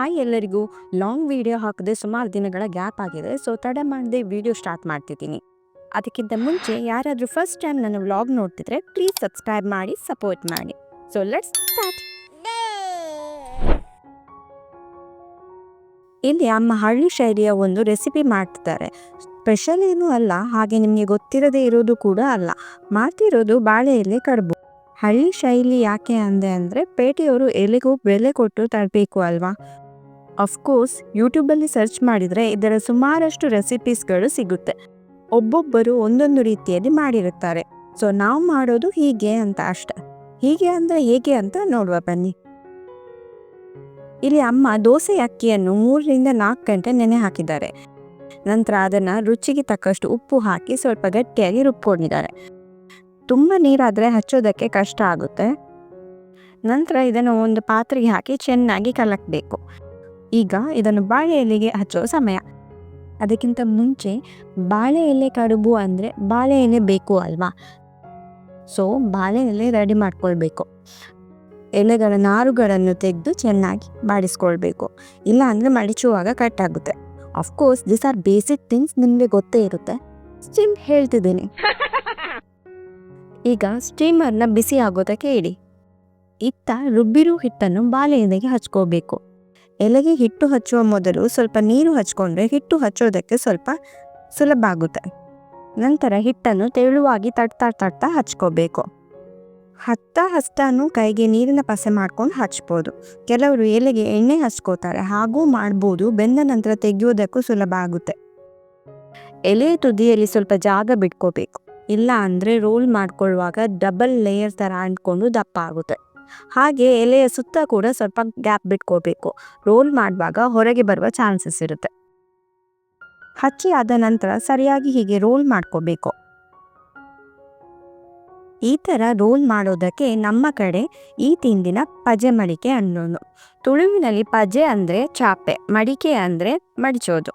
Hi ಎಲ್ಲರಿಗೂ. Long video ಹಾಕದೆ ಸುಮಾರು ದಿನಗಳ ಗ್ಯಾಪ್ ಆಗಿದೆ, ಸೊ ತಡ ಮಾಡದೆ ವಿಡಿಯೋ ಸ್ಟಾರ್ಟ್ ಮಾಡ್ತಿದ್ದೀನಿ. ಅದಕ್ಕಿಂತ ಮುಂಚೆ ಯಾರಾದರೂ ಫಸ್ಟ್ ಟೈಮ್ ನನ್ನ ವ್ಲಾಗ್ ನೋಡ್ತಿದ್ರೆ ಪ್ಲೀಸ್ ಸಬ್ಸ್ಕ್ರೈಬ್ ಮಾಡಿ, ಸಪೋರ್ಟ್ ಮಾಡಿ. So let's start. ಇಲ್ಲಿ ಅಮ್ಮ ಹಳ್ಳಿ ಶೈಲಿಯ ಒಂದು ರೆಸಿಪಿ ಮಾಡ್ತಿದ್ದಾರೆ. ಸ್ಪೆಷಲ್ ಏನೂ ಅಲ್ಲ, ಹಾಗೆ ನಿಮಗೆ ಗೊತ್ತಿರದೇ ಇರೋದು ಕೂಡ ಅಲ್ಲ. ಮಾಡ್ತಿರೋದು ಬಾಳೆ ಎಲೆ ಕಡುಬು. ಹಳ್ಳಿ ಶೈಲಿ ಯಾಕೆ ಅಂದೆ ಅಂದರೆ, ಪೇಟೆಯವರು ಎಲೆಗೂ ಬೆಲೆ ಕೊಟ್ಟು ತರಬೇಕು ಅಲ್ವಾ? ಅಫ್ಕೋರ್ಸ್ ಯೂಟ್ಯೂಬಲ್ಲಿ ಸರ್ಚ್ ಮಾಡಿದರೆ ಇದರ ಸುಮಾರಷ್ಟು ರೆಸಿಪೀಸ್ಗಳು ಸಿಗುತ್ತೆ. ಒಬ್ಬೊಬ್ಬರು ಒಂದೊಂದು ರೀತಿಯಲ್ಲಿ ಮಾಡಿರುತ್ತಾರೆ. ಸೊ ನಾವು ಮಾಡೋದು ಹೀಗೆ ಅಂತ ಅಷ್ಟೆ. ಹೀಗೆ ಅಂದರೆ ಹೇಗೆ ಅಂತ ನೋಡುವ ಬನ್ನಿ. ಇಲ್ಲಿ ಅಮ್ಮ ದೋಸೆ ಅಕ್ಕಿಯನ್ನು ಮೂರರಿಂದ ನಾಲ್ಕು ಗಂಟೆ ನೆನೆ ಹಾಕಿದ್ದಾರೆ. ನಂತರ ಅದನ್ನು ರುಚಿಗೆ ತಕ್ಕಷ್ಟು ಉಪ್ಪು ಹಾಕಿ ಸ್ವಲ್ಪ ಗಟ್ಟಿಯಾಗಿ ರುಬ್ಕೊಂಡಿದ್ದಾರೆ. ತುಂಬ ನೀರಾದರೆ ಹಚ್ಚೋದಕ್ಕೆ ಕಷ್ಟ ಆಗುತ್ತೆ. ನಂತರ ಇದನ್ನು ಒಂದು ಪಾತ್ರೆಗೆ ಹಾಕಿ ಚೆನ್ನಾಗಿ ಕಲಕಬೇಕು. ಈಗ ಇದನ್ನು ಬಾಳೆ ಎಲೆಗೆ ಹಚ್ಚೋ ಸಮಯ. ಅದಕ್ಕಿಂತ ಮುಂಚೆ ಬಾಳೆ ಎಲೆ ಕಡುಬು ಅಂದರೆ ಬಾಳೆ ಎಲೆ ಬೇಕು ಅಲ್ವಾ? ಸೊ ಬಾಳೆ ಎಲೆ ರೆಡಿ ಮಾಡ್ಕೊಳ್ಬೇಕು. ಎಲೆಗಳ ನಾರುಗಳನ್ನು ತೆಗೆದು ಚೆನ್ನಾಗಿ ಬಾಡಿಸ್ಕೊಳ್ಬೇಕು. ಇಲ್ಲ ಅಂದರೆ ಮಡಿಚುವಾಗ ಕಟ್ ಆಗುತ್ತೆ. Of course this are basic things ನಿಮಗೆ ಗೊತ್ತೇ ಇರುತ್ತೆ. ಸ್ಟೀಮ್ ಹೇಳ್ತಿದ್ದೀನಿ. ಈಗ ಸ್ಟೀಮರ್ನ ಬಿಸಿ ಆಗೋದಕ್ಕೆ ಇಡಿ. ಇತ್ತ ರುಬ್ಬಿರು ಹಿಟ್ಟನ್ನು ಬಾಳೆ ಎಲೆಗೆ ಹಚ್ಕೋಬೇಕು ಎಲೆಗೆ ಹಿಟ್ಟು ಹಚ್ಚುವ ಮೊದಲು ಸ್ವಲ್ಪ ನೀರು ಹಚ್ಕೊಂಡ್ರೆ ಹಿಟ್ಟು ಹಚ್ಚೋದಕ್ಕೆ ಸ್ವಲ್ಪ ಸುಲಭ ಆಗುತ್ತೆ. ನಂತರ ಹಿಟ್ಟನ್ನು ತೆಳುವಾಗಿ ತಟ್ತಾ ತಟ್ತಾ ಹಚ್ಕೋಬೇಕು. ಹತ್ತ ಹಸ್ತಾನು ಕೈಗೆ ನೀರಿನ ಪಸೆ ಮಾಡ್ಕೊಂಡು ಹಚ್ಬೋದು. ಕೆಲವರು ಎಲೆಗೆ ಎಣ್ಣೆ ಹಚ್ಕೋತಾರೆ, ಹಾಗೂ ಮಾಡ್ಬೋದು, ಬೆಂದ ನಂತರ ತೆಗೆಯೋದಕ್ಕೂ ಸುಲಭ ಆಗುತ್ತೆ. ಎಲೆ ತುದಿಯಲ್ಲಿ ಸ್ವಲ್ಪ ಜಾಗ ಬಿಟ್ಕೋಬೇಕು. ಇಲ್ಲ ಅಂದರೆ ರೋಲ್ ಮಾಡ್ಕೊಳ್ಳುವಾಗ ಡಬಲ್ ಲೇಯರ್ ಥರ ಅಂಟ್ಕೊಂಡು ದಪ್ಪ ಆಗುತ್ತೆ. ಹಾಗೆ ಎಲೆಯ ಸುತ್ತ ಕೂಡ ಸ್ವಲ್ಪ ಗ್ಯಾಪ್ ಬಿಟ್ಕೋಬೇಕು ರೋಲ್ ಮಾಡುವಾಗ ಹೊರಗೆ ಬರುವ ಚಾನ್ಸಸ್ ಇರುತ್ತೆ. ಹಚ್ಚಿ ಆದ ನಂತರ ಸರಿಯಾಗಿ ಹೀಗೆ ರೋಲ್ ಮಾಡ್ಕೋಬೇಕು ಈ ಥರ ರೋಲ್ ಮಾಡೋದಕ್ಕೆ ನಮ್ಮ ಕಡೆ ಈ ತಿಂದಿನ ಪಜೆ ಮಡಿಕೆ ಅನ್ನೋದು ತುಳುವಿನಲ್ಲಿ ಪಜೆ ಅಂದರೆ ಚಾಪೆ, ಮಡಿಕೆ ಅಂದರೆ ಮಡಿಚೋದು.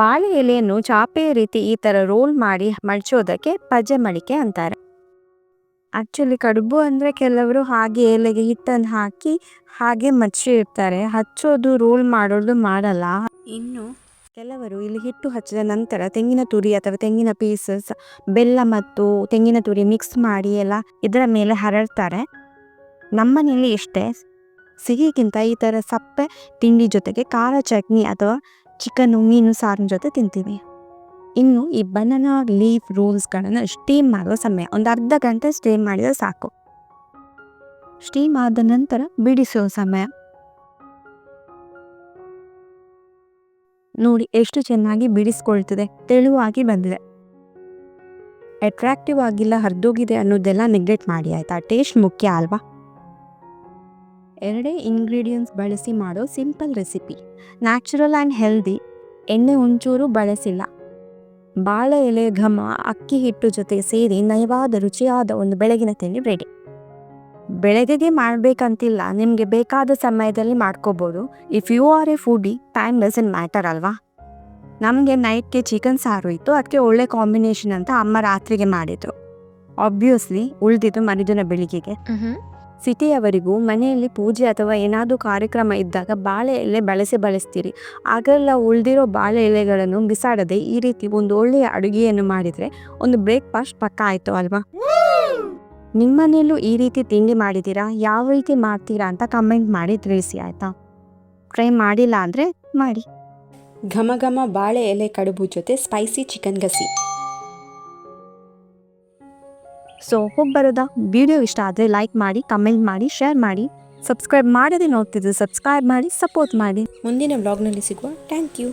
ಬಾಳೆ ಎಲೆಯನ್ನು ಚಾಪೆಯ ರೀತಿ ಈ ಥರ ರೋಲ್ ಮಾಡಿ ಮಡಚೋದಕ್ಕೆ ಪಜೆ ಮಡಿಕೆ ಅಂತಾರೆ. ಆ್ಯಕ್ಚುಲಿ ಕಡುಬು ಅಂದರೆ ಕೆಲವರು ಹಾಗೆ ಎಲೆಗೆ ಹಿಟ್ಟನ್ನು ಹಾಕಿ ಹಾಗೆ ಮಚ್ಚಿ ಇರ್ತಾರೆ ಹಚ್ಚೋದು ರೋಲ್ ಮಾಡೋದು ಮಾಡಲ್ಲ. ಇನ್ನು ಕೆಲವರು ಇಲ್ಲಿ ಹಿಟ್ಟು ಹಚ್ಚಿದ ನಂತರ ತೆಂಗಿನ ತುರಿ ಅಥವಾ ತೆಂಗಿನ ಪೀಸಸ್ ಬೆಲ್ಲ ಮತ್ತು ತೆಂಗಿನ ತುರಿ ಮಿಕ್ಸ್ ಮಾಡಿ ಎಲ್ಲ ಇದರ ಮೇಲೆ ಹರಡ್ತಾರೆ. ನಮ್ಮನೇಲಿ ಇಷ್ಟೇ ಸಿಹಿಗಿಂತ ಈ ಥರ ಸಪ್ಪೆ ತಿಂಡಿ ಜೊತೆಗೆ ಖಾರ ಚಟ್ನಿ ಅಥವಾ ಚಿಕನ್ನು ಮೀನು ಸಾರಿನ ಜೊತೆ ತಿಂತೀವಿ. ಇನ್ನು ಈ ಬನಾನಾ ಲೀಫ್ ರೋಲ್ಸ್ಗಳನ್ನು ಸ್ಟೀಮ್ ಮಾಡುವ ಸಮಯ. ಒಂದು ಅರ್ಧ ಗಂಟೆ ಸ್ಟೀಮ್ ಮಾಡಿದರೆ ಸಾಕು. ಸ್ಟೀಮ್ ಆದ ನಂತರ ಬಿಡಿಸುವ ಸಮಯ. ನೋಡಿ ಎಷ್ಟು ಚೆನ್ನಾಗಿ ಬಿಡಿಸ್ಕೊಳ್ತದೆ. ತೆಳುವಾಗಿ ಬಂದಿದೆ. ಅಟ್ರಾಕ್ಟಿವ್ ಆಗಿಲ್ಲ, ಹರಿದೋಗಿದೆ ಅನ್ನೋದೆಲ್ಲ ನೆಗ್ಲೆಕ್ಟ್ ಮಾಡಿ, ಆಯ್ತಾ? ಟೇಸ್ಟ್ ಮುಖ್ಯ ಅಲ್ವಾ? ಎರಡೇ ಇಂಗ್ರೀಡಿಯೆಂಟ್ಸ್ ಬಳಸಿ ಮಾಡೋ simple recipe natural and healthy ಎಣ್ಣೆ ಒಂಚೂರು ಬಳಸಿಲ್ಲ. ಬಾಳೆ ಎಲೆ, ಘಮ, ಅಕ್ಕಿ ಹಿಟ್ಟು ಜೊತೆ ಸೇರಿ ನಯವಾದ ರುಚಿಯಾದ ಒಂದು ಬೆಳಗಿನ ತಿಂಡಿ ರೆಡಿ ಬೆಳಗ್ಗೆಗೆ ಮಾಡಬೇಕಂತಿಲ್ಲ, ನಿಮಗೆ ಬೇಕಾದ ಸಮಯದಲ್ಲಿ ಮಾಡ್ಕೋಬೋದು. If you are a foodie time doesn't matter ಅಲ್ವಾ? ನಮಗೆ ನೈಟ್ಗೆ ಚಿಕನ್ ಸಾರು ಇತ್ತು ಅದಕ್ಕೆ ಒಳ್ಳೆ ಕಾಂಬಿನೇಷನ್ ಅಂತ ಅಮ್ಮ ರಾತ್ರಿಗೆ ಮಾಡಿದ್ರು. ಆಬ್ವಿಯಸ್ಲಿ ಉಳಿದಿದ್ದು ಮರುದಿನ ಬೆಳಿಗ್ಗೆಗೆ. ಸಿಟಿಯವರಿಗೂ ಮನೆಯಲ್ಲಿ ಪೂಜೆ ಅಥವಾ ಏನಾದರೂ ಕಾರ್ಯಕ್ರಮ ಇದ್ದಾಗ ಬಾಳೆ ಎಲೆ ಬಳಸಿ ಬಳಸ್ತೀರಿ. ಆಗೆಲ್ಲ ಉಳಿದಿರೋ ಬಾಳೆ ಎಲೆಗಳನ್ನು ಬಿಸಾಡದೆ ಈ ರೀತಿ ಒಂದು ಒಳ್ಳೆಯ ಅಡುಗೆಯನ್ನು ಮಾಡಿದರೆ ಒಂದು ಬ್ರೇಕ್ಫಾಸ್ಟ್ ಪಕ್ಕ ಆಯಿತು ಅಲ್ವಾ? ನಿಮ್ಮನೆಯಲ್ಲೂ ಈ ರೀತಿ ತಿಂಡಿ ಮಾಡಿದ್ದೀರಾ? ಯಾವ ರೀತಿ ಮಾಡ್ತೀರಾ ಅಂತ ಕಮೆಂಟ್ ಮಾಡಿ ತಿಳಿಸಿ ಆಯಿತಾ? ಟ್ರೈ ಮಾಡಿಲ್ಲ ಅಂದರೆ ಮಾಡಿ. ಘಮ ಘಮ ಬಾಳೆ ಎಲೆ ಕಡುಬು ಜೊತೆ ಸ್ಪೈಸಿ ಚಿಕನ್ ಗಸಿ. ಸೊ ಹೋಗಿ ಬರೋದಾ ವಿಡಿಯೋ ಇಷ್ಟ ಆದರೆ ಲೈಕ್ ಮಾಡಿ ಕಮೆಂಟ್ ಮಾಡಿ ಶೇರ್ ಮಾಡಿ. ಸಬ್ಸ್ಕ್ರೈಬ್ ಮಾಡೋದೇ ನೋಡ್ತಿದ್ರು ಸಬ್ಸ್ಕ್ರೈಬ್ ಮಾಡಿ ಸಪೋರ್ಟ್ ಮಾಡಿ. ಮುಂದಿನ ವ್ಲಾಗ್ನಲ್ಲಿ ಸಿಗುವ ಥ್ಯಾಂಕ್ ಯು